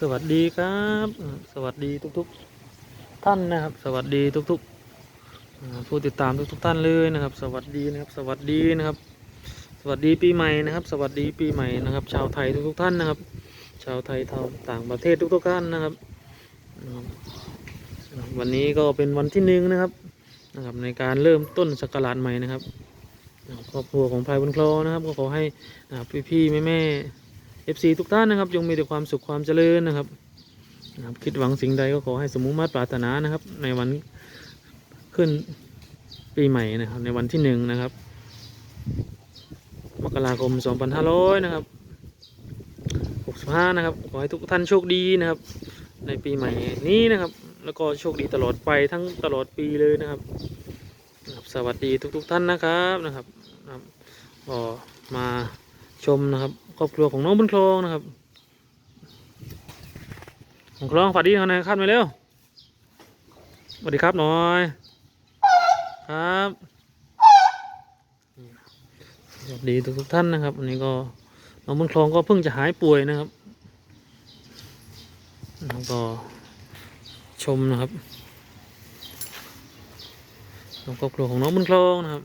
สวัสดีครับ สวัสดีทุกๆ ท่านนะครับ สวัสดีทุกๆอ่าผู้ติดตามทุกๆ ท่านเลยนะครับ สวัสดีนะครับ สวัสดีนะครับ สวัสดีปีใหม่นะครับ สวัสดีปีใหม่นะครับ ชาวไทยทุกๆ ท่านนะครับ ชาวไทยทาวต่างประเทศทุกๆท่านนะครับ วันนี้ก็เป็นวันที่หนึ่งนะครับนะครับ ในการเริ่มต้นศักราชใหม่นะครับครอบครัวของพายบนคลอนะครับ ก็ขอให้นะครับพี่ๆแม่ๆ FC ทุกท่านนะครับจงมีแต่ความสุขความเจริญนะครับนะครับ คิดหวังสิ่งใดก็ขอให้สมมุติมาตรปรารถนานะครับ ในวันขึ้นปีใหม่นะครับ ในวันที่หนึ่งนะครับ มกราคม 2500 นะครับ 65 นะครับ ขอให้ทุกท่านโชคดีนะครับ ในปีใหม่นี้นะครับ แล้วก็โชคดีตลอดไปทั้งตลอดปีเลยนะครับสวัสดีทุกๆท่านนะครับนะครับนะครับก็มา ชมนะครับครอบครัวของน้องบุญคลองนะครับบุญคลองฝันดีเขาน่อยครับมาเร็วสวัสดีครับหน่อยครับสวัสดีทุกท่านนะครับวันนี้ก็น้องบุญคลองก็เพิ่งจะหายป่วยนะครับแล้วก็ชมนะครับครอบครัวของน้องบุญคลองนะครับ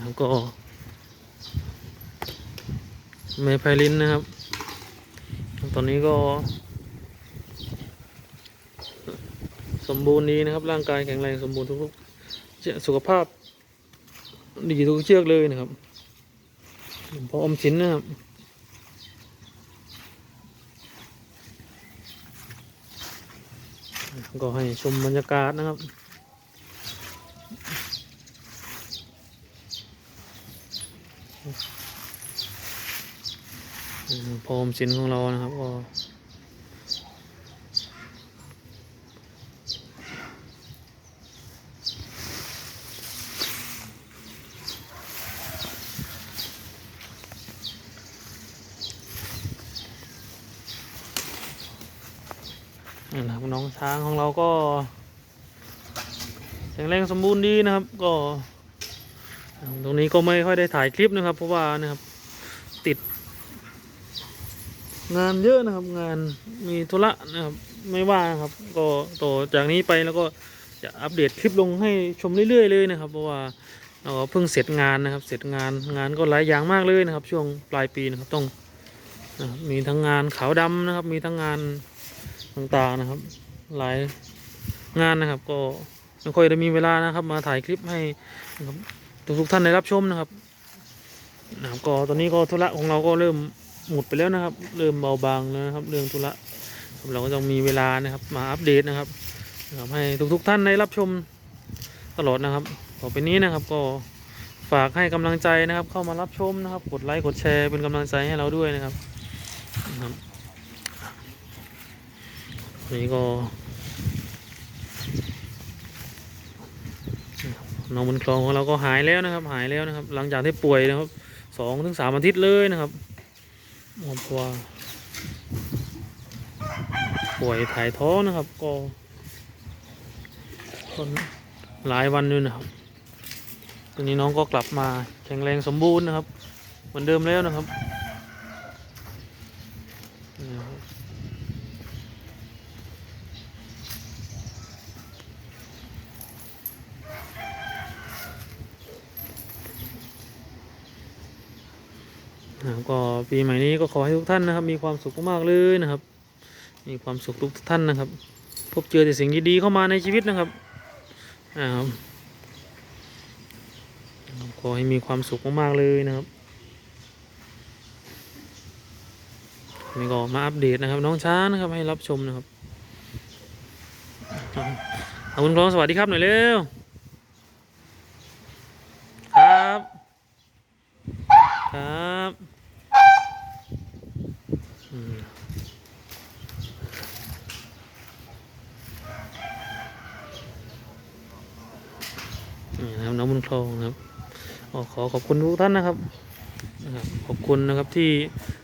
แล้วก็ เมไพลินนะครับ ตอนนี้ก็ สมบูรณ์ดีนะครับ ร่างกายแข็งแรงสมบูรณ์ทุกๆสุขภาพดีทุกเชือกเลยนะครับพออมสินนะครับก็ให้ชมบรรยากาศนะครับอ พออมสินของเรานะครับก็นะครับน้องช้างของเราก็แข็งแรงสมบูรณ์ดีนะครับ ก็ ตรงนี้ก็ไม่ค่อยได้ถ่ายคลิปนะครับ เพราะว่านะครับติด งานเยอะนะครับ งานมีธุระนะครับไม่ว่างครับ ก็ต่อจากนี้ไปแล้วก็จะอัปเดตคลิปลงให้ชมเรื่อย ๆ เลยนะครับ เพราะว่าเราเพิ่งเสร็จงานนะครับ เสร็จงานงานก็หลายอย่างมากเลยนะครับ ช่วงปลายปีนะครับต้องมีทั้งงานขาวดำนะครับ มีทั้งงานต่างๆนะครับ หลายงานนะครับ ก็ไม่ค่อยได้มีเวลานะครับ มาถ่ายคลิปให้ทุกท่านได้รับชมนะครับนะครับก็ตอนนี้ก็ธุระของเราก็เริ่ม หมดไปแล้วนะครับ เริ่มเบาบางแล้วนะครับ เรื่องธุระเราก็ต้องมีเวลานะครับ มาอัปเดตนะครับให้ทุกๆท่านได้รับชมตลอดนะครับ ต่อไปนี้นะครับก็ฝากให้กำลังใจนะครับ เข้ามารับชมนะครับ กดไลค์กดแชร์เป็นกำลังใจให้เราด้วยนะครับนะครับนี่ก็น้องบนคลองของเราก็หายแล้วนะครับ หายแล้วนะครับ หลังจากที่ป่วยนะครับสองถึงสามอาทิตย์เลยนะครับ หมอบครัวป่วยถ่ายท้องนะครับ ก็คนหลายวันอยู่นะครับตอนนี้น้องก็กลับมาแข็งแรงสมบูรณ์นะครับ เหมือนเดิมแล้วนะครับนี่นะครับ อ่าก็ปีใหม่นี้ก็ขอให้ทุกท่านนะครับ มีความสุขมากๆเลยนะครับ มีความสุขทุกท่านนะครับ พบเจอแต่สิ่งดีๆเข้ามาในชีวิตนะครับอ่าครับขอให้มีความสุขมากๆเลยนะครับนี่ก็มาอัปเดตนะครับ น้องช้างนะครับให้รับชมนะครับขอบคุณครองสวัสดีครับหน่อยเร็วครับ ครับนี่นะครับน้องบุญคลองนะครับขอขอบคุณทุกท่านนะครับขอบคุณนะครับที่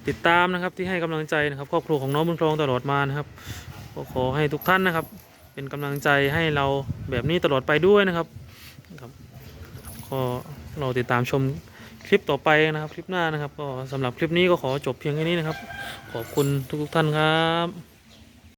ติดตามนะครับที่ให้กำลังใจนะครับครอบครัวของน้องบุญคลองตลอดมานะครับก็ขอให้ทุกท่านนะครับ เป็นกำลังใจให้เราแบบนี้ตลอดไปด้วยนะครับครับก็เราติดตามชม คลิปต่อไปนะครับ คลิปหน้านะครับ ก็สำหรับคลิปนี้ก็ขอจบเพียงแค่นี้นะครับ ขอบคุณทุกๆท่านครับ